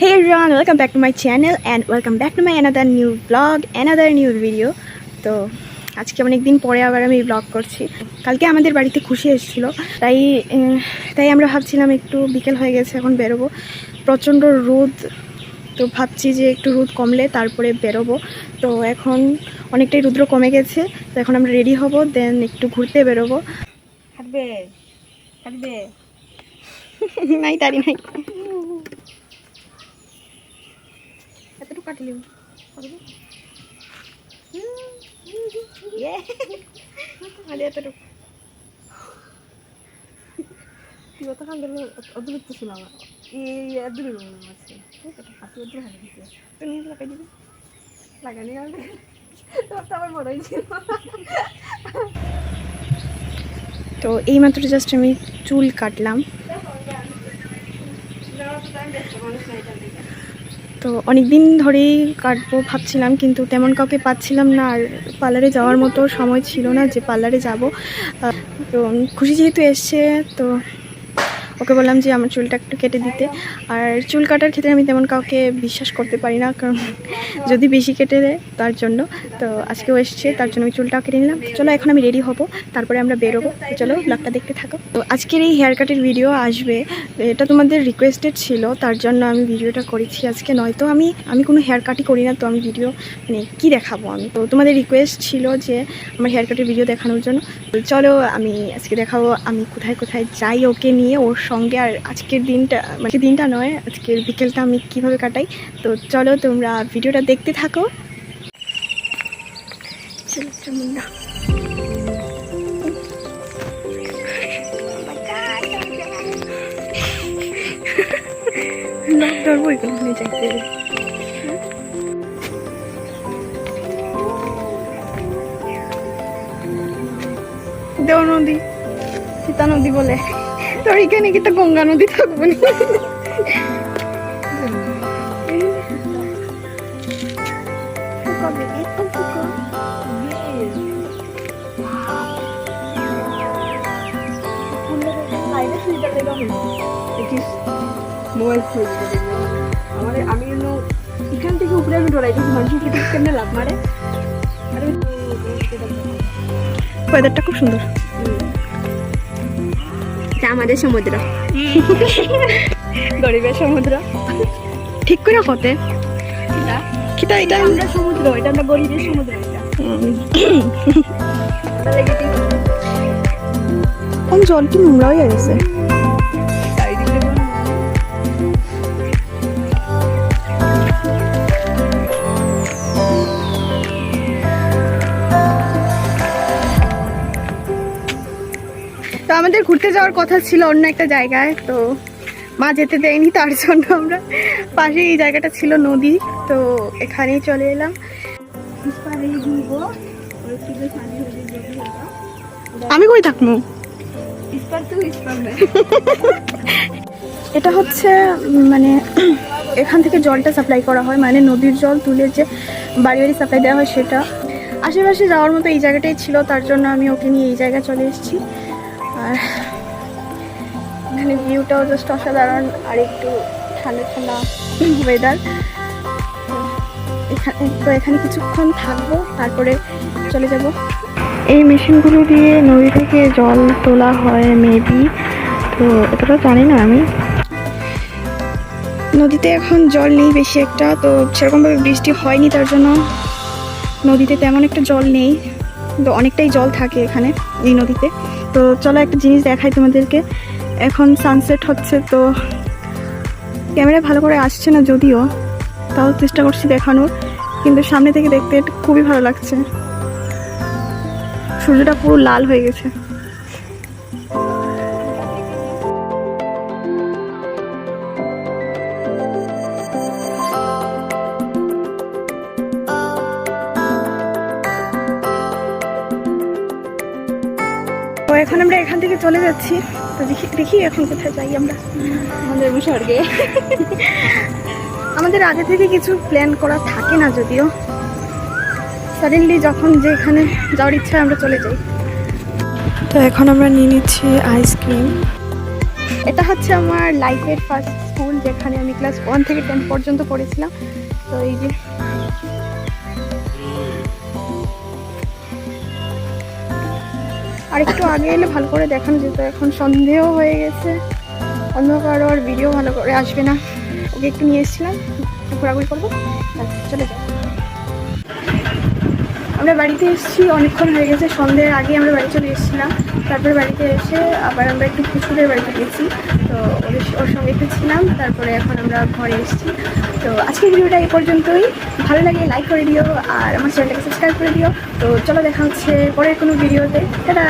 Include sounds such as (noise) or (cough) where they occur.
Hey everyone, welcome back to my channel and welcome back to my another new vlog, another new video. তো আজকে অনেক দিন পরে আবার আমি ব্লগ করছি। কালকে আমাদের বাড়িতে খুশি এসেছিল তাই তাই আমরা ভাবছিলাম একটু বিকেল হয়ে গেছে এখন বেরোবো। প্রচণ্ড রোদ তো ভাবছি যে একটু রোদ কমলে তারপরে বেরোবো। তো এখন অনেকটাই রুদ্র কমে গেছে তো এখন আমরা রেডি হব দেন একটু ঘুরতে বেরোবো। হাঁটবে হাঁটবে। (laughs) নাই তারি নাই। এতটুকু কাটলি আরে এতটুকু। কান দিল অদ্ভুত ছিল আমার। এই অদ্ভুত আছে। হাতে অদ্ভুত হাতে দিতে তুই লাগাই দিবি। লাগানি তোর তো আমার বড়ই ছিল তো এইমাত্র জাস্ট আমি চুল কাটলাম। তো অনেক দিন ধরেই কাটবো ভাবছিলাম, কিন্তু তেমন কাউকে পাচ্ছিলাম না। আর পার্লারে যাওয়ার মতো সময় ছিল না যে পার্লারে যাব। তো খুশি যেহেতু এসছে, তো ওকে বললাম যে আমার চুলটা একটু কেটে দিতে। আর চুল কাটার ক্ষেত্রে আমি তেমন কাউকে বিশ্বাস করতে পারি না, কারণ যদি বেশি কেটে দেয় তার জন্য। তো আজকেও এসছে, তার জন্য আমি চুলটাও কেটে নিলাম। চলো, এখন আমি রেডি হব, তারপরে আমরা বেরোবো। চলো ব্লগটা দেখতে থাকো। তো আজকের এই হেয়ার কাটের ভিডিও আসবে, এটা তোমাদের রিকোয়েস্টেড ছিল, তার জন্য আমি ভিডিওটা করেছি আজকে। নয়তো আমি আমি কোনো হেয়ার কাটই করি না, তো আমি ভিডিও মানে কী দেখাবো আমি? তো তোমাদের রিকোয়েস্ট ছিল যে আমার হেয়ার কাটের ভিডিও দেখানোর জন্য। চলো, আমি আজকে দেখাবো, আমি কোথায় কোথায় যাই ওকে নিয়ে, ওর সঙ্গে আর আজকের দিনটা মানে দিনটা নয়, আজকের বিকেলটা আমি কীভাবে কাটাই। তো চলো তোমরা ভিডিওটা দেখতে থাকো। যাইতে দেও নদী, সীতা নদী বলে। তোর এখানে কি তো গঙ্গা নদী থাকব না? মোবাইল খুলে আমার আমি যেন এখান থেকে উপরে আমি ডরাইতেছি মানুষের কি কেমনে লাভ মারে। ওয়েদারটা খুব সুন্দর। এটা আমাদের সমুদ্র। গরিবের সমুদ্র। ঠিক করে হতে এটা এটা? আমরা সমুদ্র এটা আমরা গরিবের সমুদ্র এটা। এটা লেগে কোন জল কি নোংরা হয়ে গেছে? আমাদের ঘুরতে যাওয়ার কথা ছিল অন্য একটা জায়গায়, তো মা যেতে দেয়নি তার জন্য আমরা পাশে এই জায়গাটা ছিল নদী, তো এখানেই চলে এলাম। আমি কই থাকব। এটা হচ্ছে মানে এখান থেকে জলটা সাপ্লাই করা হয় মানে নদীর জল তুলে যে বাড়ি বাড়ি সাপ্লাই দেওয়া হয় সেটা আশেপাশে যাওয়ার মতো এই জায়গাটাই ছিল, তার জন্য আমি ওকে নিয়ে এই জায়গায় চলে এসেছি আর এখানে ভিউটাও জাস্ট অসাধারণ আর একটু ঠান্ডা ঠান্ডা ওয়েদার এখানে তো এখানে কিছুক্ষণ থাকব তারপরে চলে যাব। এই মেশিনগুলো দিয়ে নদী থেকে জল তোলা হয় মেবি তো এতটা জানি না আমি। নদীতে এখন জল নেই বেশি একটা তো সেরকমভাবে বৃষ্টি হয়নি তার জন্য নদীতে তেমন একটা জল নেই। তো অনেকটাই জল থাকে এখানে এই নদীতে। তো চলো একটা জিনিস দেখাই তোমাদেরকে। এখন সানসেট হচ্ছে তো ক্যামেরা ভালো করে আসছে না যদিও, তাও চেষ্টা করছি দেখানোর, কিন্তু সামনে থেকে দেখতে খুবই ভালো লাগছে। সূর্যটা পুরো লাল হয়ে গেছে। তো এখন আমরা এখান থেকে চলে যাচ্ছি। তো দেখি দেখি এখন কোথায় যাই আমরা। আমাদের স্বর্গে আমাদের আগে থেকে কিছু প্ল্যান করা থাকে না যদিও। সাডেনলি যখন যেখানে যাওয়ার ইচ্ছা হয় আমরা চলে যাই। তো এখন আমরা নিয়ে নিচ্ছি আইসক্রিম এটা হচ্ছে আমার লাইফের ফার্স্ট স্কুল যেখানে আমি ক্লাস ওয়ান থেকে টেন পর্যন্ত পড়েছিলাম। তো এই যে আর একটু আগে এলে ভালো করে দেখানো যেত, এখন সন্দেহ হয়ে গেছে। অন্ধকার আর ভিডিও ভালো করে আসবে না। ওকে একটু নিয়ে এসেছিলাম, ঘোরাঘুরি করব। চলে যাই আমরা বাড়িতে এসেছি, অনেকক্ষণ হয়ে গেছে, সন্ধ্যের আগে আমরা বাড়ি চলে এসেছিলাম। তারপরে বাড়িতে এসে আবার আমরা একটু কুকুরের বাড়িতে গেছি। তো ওদের ওর সঙ্গে একটু ছিলাম, তারপরে এখন আমরা ঘরে এসেছি। তো আজকের ভিডিওটা এ পর্যন্তই। ভালো লাগে লাইক করে দিও, আর আমার চ্যানেলটাকে সাবস্ক্রাইব করে দিও। তো চলো দেখা হচ্ছে পরের কোনো ভিডিওতে। টাটা!